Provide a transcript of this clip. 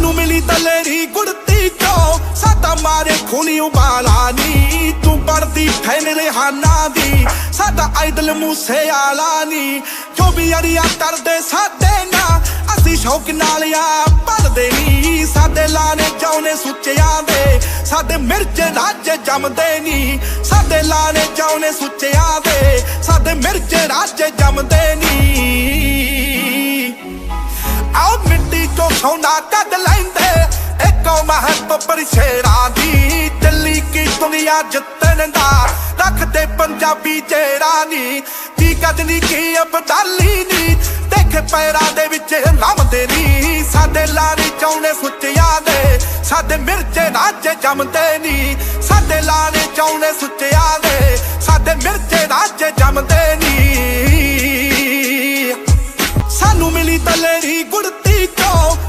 ਸਾਨੂੰ ਮਿਲੀ ਤਲੇਰੀ ਗੁੜਤੀ ਚੋ ਸਾਡਾ ਮਾਰੇ ਖੂਨੀ ਉਬਾਲਾ ਨੀ। ਤੂੰ ਪੜਦੀ ਫੈਨ ਰਿਹਾਨਾ ਦੀ, ਸਾਡਾ ਆਈਡਲ ਮੂਸੇ ਆਲਾ ਨੀ। ਜੋ ਵੀ ਅੜੀਆਂ ਕਰਦੇ ਸਾਡੇ ਨਾਲ? ਅਸੀਂ ਸ਼ੌਕ ਨਾਲ ਆ ਪੜਦੇ ਨੀ। ਸਾਡੇ ਲਾਣੇ ਚਾਉਨੇ ਸੁੱਚਿਆਂ ਦੇ, ਸਾਡੇ ਮਿਰਚ ਰਾਜੇ ਜੰਮਦੇ ਨੀ। ਸਾਡੇ ਲਾਣੇ ਚਾਉਨੇ ਸੁੱਚਿਆਂ ਦੇ, ਸਾਡੇ ਮਿਰਚ ਰਾਜੇ ਜੰਮਦੇ ਮਿੱਟੀ ਚੋਂ ਲੈਂਦੇ। ਇੱਕੋ ਮਹੱਤ ਪਰਛੇੜਾ ਦੀ ਦਿੱਲੀ ਕੀ ਦੁਨੀਆ ਜਿੱਤਣ ਦਾ ਰੱਖਦੇ ਪੰਜਾਬੀ ਜਿਹੜਾ ਨੀ ਕੀ ਕਦਨੀ ਕੀ ਅਬਦਾਲੀ ਨੀ ਦੇਖ ਪੈਰਾਂ ਦੇ ਵਿੱਚ ਲੰਮਦੇ ਨੀ। ਸਾਡੇ ਲਾਣੀ ਚਾਉਨੇ ਸੁੱਚਿਆਂ ਦੇ। ਸਾਡੇ ਮਿਰਚੇ ਰਾਜੇ ਜੰਮਦੇ ਨੀ। ਸਾਡੇ ਲਾਣੇ ਚਾਉਨੇ ਸੁੱਚਿਆਂ ਦੇ। ਸਾਡੇ ਮਿਰਚੇ ਰਾਜੇ ਜੰਮਦੇ ਨੀ। ਸਾਨੂੰ ਮਿਲੀ ਤਲੇਰੀ ਗੁੜਤੀ।